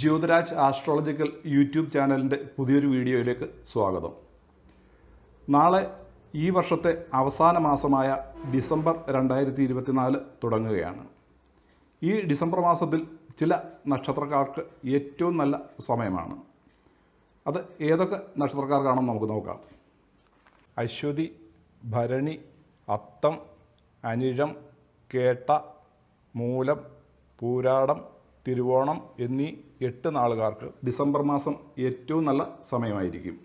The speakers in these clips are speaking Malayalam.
ജ്യോതിരാജ് ആസ്ട്രോളജിക്കൽ യൂട്യൂബ് ചാനലിന്റെ പുതിയൊരു വീഡിയോയിലേക്ക് സ്വാഗതം. നാളെ ഈ വർഷത്തെ അവസാന മാസമായ ഡിസംബർ രണ്ടായിരത്തി ഇരുപത്തിനാല് തുടങ്ങുകയാണ്. ഈ ഡിസംബർ മാസത്തിൽ ചില നക്ഷത്രക്കാർക്ക് ഏറ്റവും നല്ല സമയമാണ്. അത് ഏതൊക്കെ നക്ഷത്രക്കാർക്കാണെന്ന് നമുക്ക് നോക്കാം. അശ്വതി ഭരണി അത്തം അനിഴം കേട്ട മൂലം പൂരാടം തിരുവോണം എന്നീ എട്ട് നാളുകാർക്ക് ഡിസംബർ മാസം ഏറ്റവും നല്ല സമയമായിരിക്കും.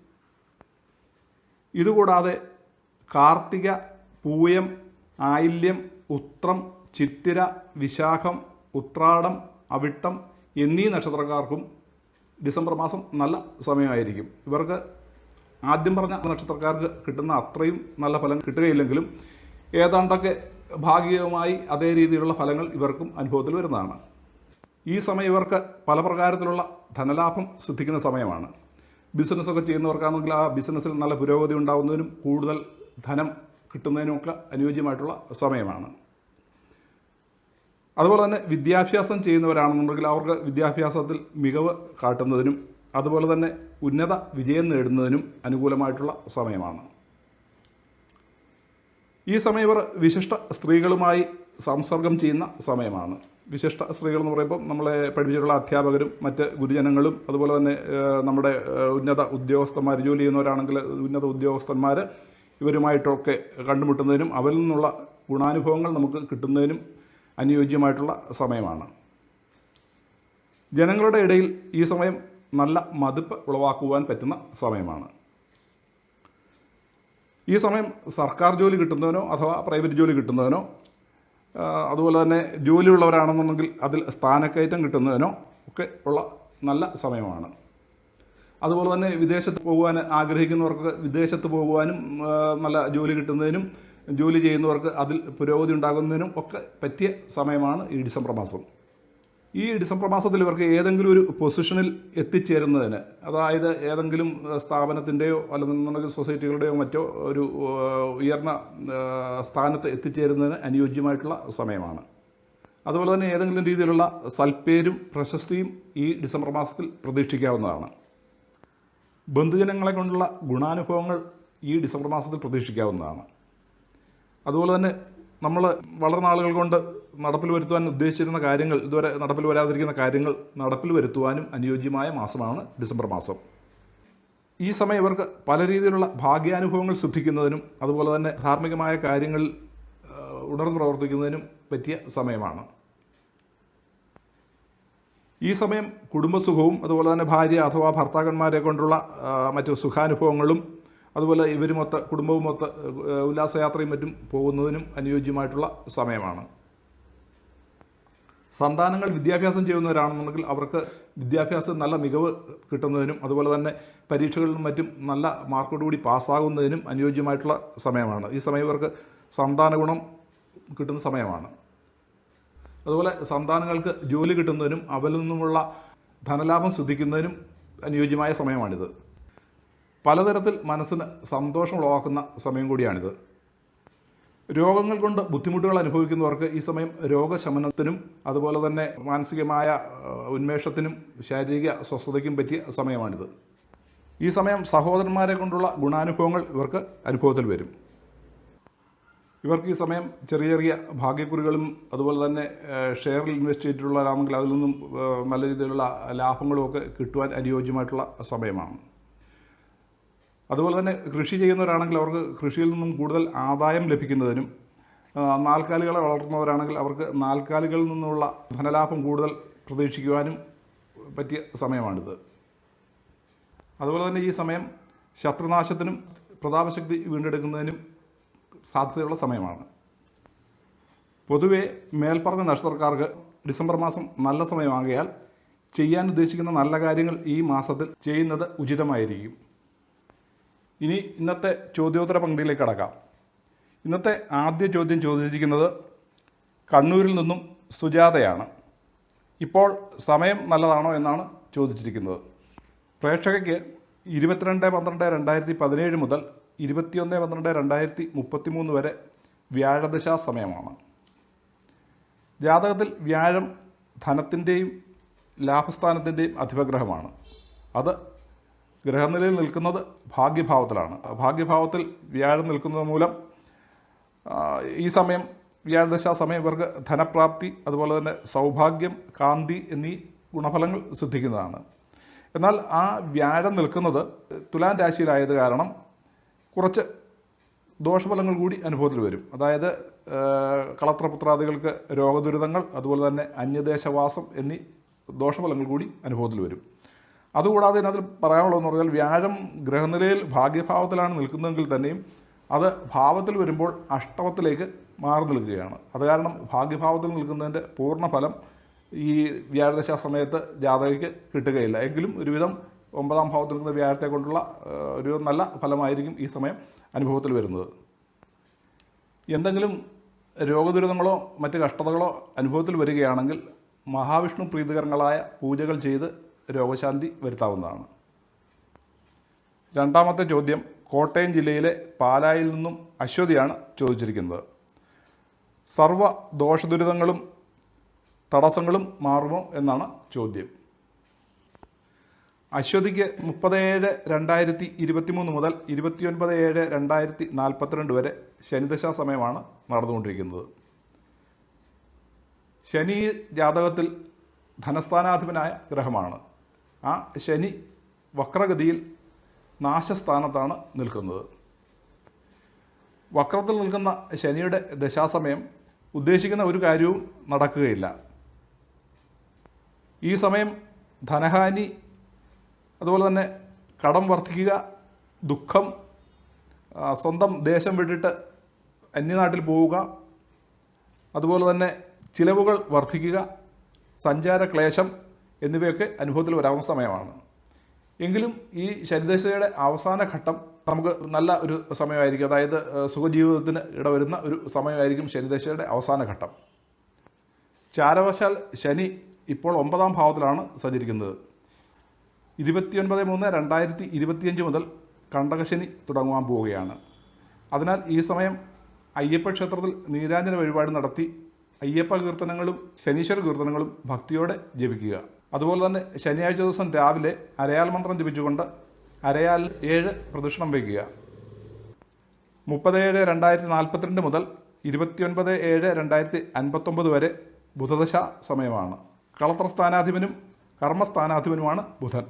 ഇതുകൂടാതെ കാർത്തിക പൂയം ആയില്യം ഉത്രം ചിത്തിര വിശാഖം ഉത്രാടം അവിട്ടം എന്നീ നക്ഷത്രക്കാർക്കും ഡിസംബർ മാസം നല്ല സമയമായിരിക്കും. ഇവർക്ക് ആദ്യം പറഞ്ഞ നക്ഷത്രക്കാർക്ക് കിട്ടുന്ന അത്രയും നല്ല ഫലം കിട്ടുകയില്ലെങ്കിലും ഏതാണ്ടൊക്കെ ഭാഗികമായി അതേ രീതിയിലുള്ള ഫലങ്ങൾ ഇവർക്കും അനുഭവത്തിൽ വരുന്നതാണ്. ഈ സമയം ഇവർക്ക് പല പ്രകാരത്തിലുള്ള ധനലാഭം സിദ്ധിക്കുന്ന സമയമാണ്. ബിസിനസ്സൊക്കെ ചെയ്യുന്നവർക്കാണെങ്കിൽ ആ ബിസിനസ്സിൽ നല്ല പുരോഗതി ഉണ്ടാകുന്നതിനും കൂടുതൽ ധനം കിട്ടുന്നതിനുമൊക്കെ അനുയോജ്യമായിട്ടുള്ള സമയമാണ്. അതുപോലെ തന്നെ വിദ്യാഭ്യാസം ചെയ്യുന്നവരാണെന്നുണ്ടെങ്കിൽ അവർക്ക് വിദ്യാഭ്യാസത്തിൽ മികവ് കാട്ടുന്നതിനും അതുപോലെ തന്നെ ഉന്നത വിജയം നേടുന്നതിനും അനുകൂലമായിട്ടുള്ള സമയമാണ്. ഈ സമയം ഇവർ വിശിഷ്ട സ്ത്രീകളുമായി സംസർഗം ചെയ്യുന്ന സമയമാണ്. വിശിഷ്ട സ്ത്രീകൾ എന്ന് പറയുമ്പോൾ നമ്മളെ പഠിപ്പിച്ചിട്ടുള്ള അധ്യാപകരും മറ്റ് ഗുരുജനങ്ങളും അതുപോലെ തന്നെ നമ്മുടെ ഉന്നത ഉദ്യോഗസ്ഥന്മാർ ജോലി ചെയ്യുന്നവരാണെങ്കിൽ ഉന്നത ഉദ്യോഗസ്ഥന്മാർ ഇവരുമായിട്ടൊക്കെ കണ്ടുമുട്ടുന്നതിനും അവരിൽ നിന്നുള്ള ഗുണാനുഭവങ്ങൾ നമുക്ക് കിട്ടുന്നതിനും അനുയോജ്യമായിട്ടുള്ള സമയമാണ്. ജനങ്ങളുടെ ഇടയിൽ ഈ സമയം നല്ല മതിപ്പ് ഉളവാക്കുവാൻ പറ്റുന്ന സമയമാണ്. ഈ സമയം സർക്കാർ ജോലി കിട്ടുന്നതിനോ അഥവാ പ്രൈവറ്റ് ജോലി കിട്ടുന്നതിനോ അതുപോലെ തന്നെ ജോലിയുള്ളവരാണെന്നുണ്ടെങ്കിൽ അതിൽ സ്ഥാനക്കയറ്റം കിട്ടുന്നതിനോ ഒക്കെ ഉള്ള നല്ല സമയമാണ്. അതുപോലെ തന്നെ വിദേശത്ത് പോകുവാൻ ആഗ്രഹിക്കുന്നവർക്ക് വിദേശത്ത് പോകുവാനും നല്ല ജോലി കിട്ടുന്നതിനും ജോലി ചെയ്യുന്നവർക്ക് അതിൽ പുരോഗതി ഉണ്ടാകുന്നതിനും ഒക്കെ പറ്റിയ സമയമാണ് ഈ ഡിസംബർ മാസം. ഈ ഡിസംബർ മാസത്തിൽ ഇവർക്ക് ഏതെങ്കിലും ഒരു പൊസിഷനിൽ എത്തിച്ചേരുന്നതിന് അതായത് ഏതെങ്കിലും സ്ഥാപനത്തിന്റെയോ അല്ലെന്നുണ്ടെങ്കിൽ സൊസൈറ്റികളുടെയോ മറ്റോ ഒരു ഉയർന്ന സ്ഥാനത്ത് എത്തിച്ചേരുന്നതിന് അനുയോജ്യമായിട്ടുള്ള സമയമാണ്. അതുപോലെ തന്നെ ഏതെങ്കിലും രീതിയിലുള്ള സൽപ്പേരും പ്രശസ്തിയും ഈ ഡിസംബർ മാസത്തിൽ പ്രതീക്ഷിക്കാവുന്നതാണ്. ബന്ധുജനങ്ങളെ കൊണ്ടുള്ള ഗുണാനുഭവങ്ങൾ ഈ ഡിസംബർ മാസത്തിൽ പ്രതീക്ഷിക്കാവുന്നതാണ്. അതുപോലെ തന്നെ നമ്മൾ വളരെ ആളുകൾ കൊണ്ട് നടപ്പിൽ വരുത്തുവാൻ ഉദ്ദേശിച്ചിരുന്ന കാര്യങ്ങൾ ഇതുവരെ നടപ്പിൽ വരാതിരിക്കുന്ന കാര്യങ്ങൾ നടപ്പിൽ വരുത്തുവാനും അനുയോജ്യമായ മാസമാണ് ഡിസംബർ മാസം. ഈ സമയം ഇവർക്ക് പല രീതിയിലുള്ള ഭാഗ്യാനുഭവങ്ങൾ സിദ്ധിക്കുന്നതിനും അതുപോലെ തന്നെ ധാർമ്മികമായ കാര്യങ്ങൾ ഉണർന്നു പ്രവർത്തിക്കുന്നതിനും പറ്റിയ സമയമാണ്. ഈ സമയം കുടുംബസുഖവും അതുപോലെ തന്നെ ഭാര്യ അഥവാ ഭർത്താക്കന്മാരെ കൊണ്ടുള്ള മറ്റു സുഖാനുഭവങ്ങളും അതുപോലെ ഇവരുമൊത്ത് കുടുംബവുമൊത്ത് ഉല്ലാസയാത്രയും മറ്റും പോകുന്നതിനും അനുയോജ്യമായിട്ടുള്ള സമയമാണ്. സന്താനങ്ങൾ വിദ്യാഭ്യാസം ചെയ്യുന്നവരാണെന്നുണ്ടെങ്കിൽ അവർക്ക് വിദ്യാഭ്യാസത്തിൽ നല്ല മികവ് കിട്ടുന്നതിനും അതുപോലെ തന്നെ പരീക്ഷകളിലും മറ്റും നല്ല മാർക്കോടുകൂടി പാസ്സാകുന്നതിനും അനുയോജ്യമായിട്ടുള്ള സമയമാണ്. ഈ സമയം ഇവർക്ക് സന്താന ഗുണം കിട്ടുന്ന സമയമാണ്. അതുപോലെ സന്താനങ്ങൾക്ക് ജോലി കിട്ടുന്നതിനും അവരിൽ നിന്നുമുള്ള ധനലാഭം ശ്രദ്ധിക്കുന്നതിനും അനുയോജ്യമായ സമയമാണിത്. പലതരത്തിൽ മനസ്സിന് സന്തോഷം ഉളവാക്കുന്ന സമയം കൂടിയാണിത്. രോഗങ്ങൾ കൊണ്ട് ബുദ്ധിമുട്ടുകൾ അനുഭവിക്കുന്നവർക്ക് ഈ സമയം രോഗശമനത്തിനും അതുപോലെ തന്നെ മാനസികമായ ഉന്മേഷത്തിനും ശാരീരിക സ്വസ്ഥതയ്ക്കും പറ്റിയ സമയമാണിത്. ഈ സമയം സഹോദരന്മാരെ കൊണ്ടുള്ള ഗുണാനുഭവങ്ങൾ ഇവർക്ക് അനുഭവത്തിൽ വരും. ഇവർക്ക് ഈ സമയം ചെറിയ ചെറിയ ഭാഗ്യക്കുറികളും അതുപോലെ തന്നെ ഷെയറിൽ ഇൻവെസ്റ്റ് ചെയ്തിട്ടുള്ളവരാണെങ്കിൽ അതിൽ നിന്നും നല്ല രീതിയിലുള്ള ലാഭങ്ങളും ഒക്കെ കിട്ടുവാൻ അനുയോജ്യമായിട്ടുള്ള സമയമാണ്. അതുപോലെ തന്നെ കൃഷി ചെയ്യുന്നവരാണെങ്കിൽ അവർക്ക് കൃഷിയിൽ നിന്നും കൂടുതൽ ആദായം ലഭിക്കുന്നതിനും നാൽക്കാലികളെ വളർത്തുന്നവരാണെങ്കിൽ അവർക്ക് നാൽക്കാലികളിൽ നിന്നുള്ള ധനലാഭം കൂടുതൽ പ്രതീക്ഷിക്കുവാനും പറ്റിയ സമയമാണിത്. അതുപോലെ തന്നെ ഈ സമയം ശത്രുനാശത്തിനും പ്രതാപശക്തി വീണ്ടെടുക്കുന്നതിനും സാധ്യതയുള്ള സമയമാണ്. പൊതുവെ മേൽപ്പറഞ്ഞ നക്ഷത്രക്കാർക്ക് ഡിസംബർ മാസം നല്ല സമയമാകയാൽ ചെയ്യാൻ ഉദ്ദേശിക്കുന്ന നല്ല കാര്യങ്ങൾ ഈ മാസത്തിൽ ചെയ്യുന്നത് ഉചിതമായിരിക്കും. ഇനി ഇന്നത്തെ ചോദ്യോത്തര പങ്ക്തിയിലേക്ക് കടക്കാം. ഇന്നത്തെ ആദ്യ ചോദ്യം ചോദിച്ചിരിക്കുന്നത് കണ്ണൂരിൽ നിന്നും സുജാതയാണ്. ഇപ്പോൾ സമയം നല്ലതാണോ എന്നാണ് ചോദിച്ചിരിക്കുന്നത്. പ്രേക്ഷകയ്ക്ക് ഇരുപത്തിരണ്ട് പന്ത്രണ്ട് രണ്ടായിരത്തി പതിനേഴ് മുതൽ ഇരുപത്തിയൊന്ന് പന്ത്രണ്ട് രണ്ടായിരത്തി മുപ്പത്തി മൂന്ന് വരെ വ്യാഴദശ സമയമാണ്. ജാതകത്തിൽ വ്യാഴം ധനത്തിന്റെയും ലാഭസ്ഥാനത്തിന്റെയും അധിപഗ്രഹമാണ്. അത് ഗ്രഹനിലയിൽ നിൽക്കുന്നത് ഭാഗ്യഭാവത്തിലാണ്. ഭാഗ്യഭാവത്തിൽ വ്യാഴം നിൽക്കുന്നത് മൂലം ഈ സമയം വ്യാഴദശ സമയം ഇവർക്ക് ധനപ്രാപ്തി അതുപോലെ തന്നെ സൗഭാഗ്യം കാന്തി എന്നീ ഗുണഫലങ്ങൾ സിദ്ധിക്കുന്നതാണ്. എന്നാൽ ആ വ്യാഴം നിൽക്കുന്നത് തുലാം രാശിയിലായത് കാരണം കുറച്ച് ദോഷഫലങ്ങൾ കൂടി അനുഭവത്തിൽ വരും. അതായത് കളത്രപുത്രാദികൾക്ക് രോഗദുരിതങ്ങൾ അതുപോലെ തന്നെ അന്യദേശവാസം എന്നീ ദോഷഫലങ്ങൾ കൂടി അനുഭവത്തിൽ വരും. അതുകൂടാതെ ഇതിനകത്ത് പറയാനുള്ളതെന്ന് പറഞ്ഞാൽ വ്യാഴം ഗ്രഹനിലയിൽ ഭാഗ്യഭാവത്തിലാണ് നിൽക്കുന്നതെങ്കിൽ തന്നെയും അത് ഭാവത്തിൽ വരുമ്പോൾ അഷ്ടമത്തിലേക്ക് മാറി നിൽക്കുകയാണ്. അത് കാരണം ഭാഗ്യഭാവത്തിൽ നിൽക്കുന്നതിന്റെ പൂർണ ഫലം ഈ വ്യാഴദശ സമയത്ത് ജാതകയ്ക്ക് കിട്ടുകയില്ല. എങ്കിലും ഒരുവിധം ഒമ്പതാം ഭാവത്തിൽ നിൽക്കുന്ന വ്യാഴത്തെ കൊണ്ടുള്ള ഒരു നല്ല ഫലമായിരിക്കും ഈ സമയം അനുഭവത്തിൽ വരുന്നത്. എന്തെങ്കിലും രോഗദുരിതങ്ങളോ മറ്റ് കഷ്ടതകളോ അനുഭവത്തിൽ വരികയാണെങ്കിൽ മഹാവിഷ്ണു പ്രീതികരങ്ങളായ പൂജകൾ ചെയ്ത് രോഗശാന്തി വരുത്താവുന്നതാണ്. രണ്ടാമത്തെ ചോദ്യം കോട്ടയം ജില്ലയിലെ പാലായിൽ നിന്നും അശ്വതിയാണ് ചോദിച്ചിരിക്കുന്നത്. സർവ ദോഷദുരിതങ്ങളും തടസ്സങ്ങളും മാറുമോ എന്നാണ് ചോദ്യം. അശ്വതിക്ക് മുപ്പത് ഏഴ് രണ്ടായിരത്തി ഇരുപത്തി മൂന്ന് മുതൽ ഇരുപത്തിയൊൻപത് ഏഴ് രണ്ടായിരത്തി നാൽപ്പത്തിരണ്ട് വരെ ശനിദശാ സമയമാണ് നടന്നുകൊണ്ടിരിക്കുന്നത്. ശനി ജാതകത്തിൽ ധനസ്ഥാനാധിപനായ ഗ്രഹമാണ്. ആ ശനി വക്രഗതിയിൽ നാശസ്ഥാനത്താണ് നിൽക്കുന്നത്. വക്രത്തിൽ നിൽക്കുന്ന ശനിയുടെ ദശാസമയം ഉദ്ദേശിക്കുന്ന ഒരു കാര്യവും നടക്കുകയില്ല. ഈ സമയം ധനഹാനി അതുപോലെ തന്നെ കടം വർദ്ധിക്കുക ദുഃഖം സ്വന്തം ദേശം വിട്ടിട്ട് അന്യനാട്ടിൽ പോവുക അതുപോലെ തന്നെ ചിലവുകൾ വർദ്ധിക്കുക സഞ്ചാര ക്ലേശം എന്നിവയൊക്കെ അനുഭവത്തിൽ വരാവുന്ന സമയമാണ്. എങ്കിലും ഈ ശനിദശയുടെ അവസാന ഘട്ടം നമുക്ക് നല്ല ഒരു സമയമായിരിക്കും. അതായത് സുഖജീവിതത്തിന് ഇടവരുന്ന ഒരു സമയമായിരിക്കും ശനിദശയുടെ അവസാന ഘട്ടം. ചാരവശാൽ ശനി ഇപ്പോൾ ഒമ്പതാം ഭാവത്തിലാണ് സഞ്ചരിക്കുന്നത്. ഇരുപത്തിയൊൻപത് മൂന്ന് രണ്ടായിരത്തി ഇരുപത്തിയഞ്ച് മുതൽ കണ്ടകശനി തുടങ്ങുവാൻ പോവുകയാണ്. അതിനാൽ ഈ സമയം അയ്യപ്പ ക്ഷേത്രത്തിൽ നീരാഞ്ജന വഴിപാട് നടത്തി അയ്യപ്പ കീർത്തനങ്ങളും ശനീശ്വര കീർത്തനങ്ങളും ഭക്തിയോടെ ജപിക്കുക. അതുപോലെ തന്നെ ശനിയാഴ്ച ദിവസം രാവിലെ അരയാൽ മന്ത്രം ജപിച്ചുകൊണ്ട് അരയാൽ ഏഴ് പ്രദക്ഷിണം വയ്ക്കുക. മുപ്പത് ഏഴ് രണ്ടായിരത്തി നാൽപ്പത്തിരണ്ട് മുതൽ ഇരുപത്തിയൊൻപത് ഏഴ് രണ്ടായിരത്തി അൻപത്തൊമ്പത് വരെ ബുധദശ സമയമാണ്. കളത്ര സ്ഥാനാധിപനും കർമ്മസ്ഥാനാധിപനുമാണ് ബുധൻ.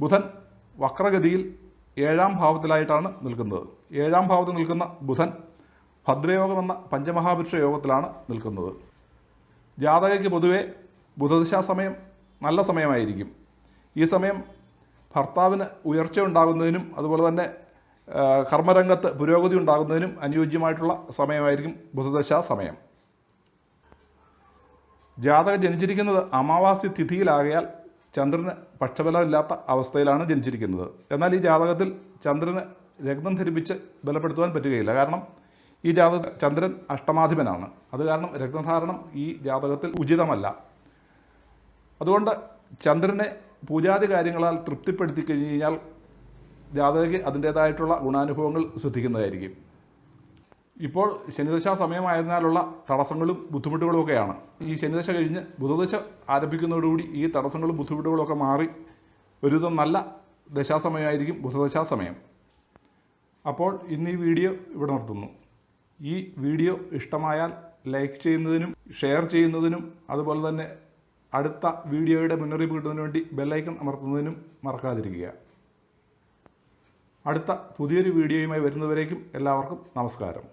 ബുധൻ വക്രഗതിയിൽ ഏഴാം ഭാവത്തിലായിട്ടാണ് നിൽക്കുന്നത്. ഏഴാം ഭാവത്തിൽ നിൽക്കുന്ന ബുധൻ ഭദ്രയോഗം എന്ന പഞ്ചമഹാപുരുഷ യോഗത്തിലാണ് നിൽക്കുന്നത്. ജാതകയ്ക്ക് പൊതുവെ ബുധദശാ സമയം നല്ല സമയമായിരിക്കും. ഈ സമയം ഭർത്താവിന് ഉയർച്ച ഉണ്ടാകുന്നതിനും അതുപോലെ തന്നെ കർമ്മരംഗത്ത് പുരോഗതി ഉണ്ടാകുന്നതിനും അനുയോജ്യമായിട്ടുള്ള സമയമായിരിക്കും ബുധദശ സമയം. ജാതക ജനിച്ചിരിക്കുന്നത് അമാവാസ്യ തിഥിയിലാകയാൽ ചന്ദ്രന് പക്ഷബലമില്ലാത്ത അവസ്ഥയിലാണ് ജനിച്ചിരിക്കുന്നത്. എന്നാൽ ഈ ജാതകത്തിൽ ചന്ദ്രന് രക്തം ധരിപ്പിച്ച് ബലപ്പെടുത്തുവാൻ പറ്റുകയില്ല. കാരണം ഈ ജാതക ചന്ദ്രൻ അഷ്ടമാധിപനാണ്. അത് കാരണം രക്തധാരണം ഈ ജാതകത്തിൽ ഉചിതമല്ല. അതുകൊണ്ട് ചന്ദ്രനെ പൂജാതി കാര്യങ്ങളാൽ തൃപ്തിപ്പെടുത്തി കഴിഞ്ഞ് കഴിഞ്ഞാൽ ജാതകയ്ക്ക് അതിന്റേതായിട്ടുള്ള ഗുണാനുഭവങ്ങൾ സിദ്ധിക്കുന്നതായിരിക്കും. ഇപ്പോൾ ശനിദശ സമയമായതിനാലുള്ള തടസ്സങ്ങളും ബുദ്ധിമുട്ടുകളും ഒക്കെയാണ്. ഈ ശനിദശ കഴിഞ്ഞ് ബുധദശ ആരംഭിക്കുന്നതോടുകൂടി ഈ തടസ്സങ്ങളും ബുദ്ധിമുട്ടുകളും ഒക്കെ മാറി ഒരുവിധം നല്ല ദശാസമയമായിരിക്കും ബുധദശാ സമയം. അപ്പോൾ ഇന്ന് ഈ വീഡിയോ ഇവിടെ നിർത്തുന്നു. ഈ വീഡിയോ ഇഷ്ടമായാൽ ലൈക്ക് ചെയ്യുന്നതിനും ഷെയർ ചെയ്യുന്നതിനും അതുപോലെ തന്നെ അടുത്ത വീഡിയോയുടെ മുന്നറിയിപ്പ് കിട്ടുന്നതിന് വേണ്ടി ബെല്ലൈക്കൺ അമർത്തുന്നതിനും മറക്കാതിരിക്കുക. അടുത്ത പുതിയൊരു വീഡിയോയുമായി വരുന്നവരേക്കും എല്ലാവർക്കും നമസ്കാരം.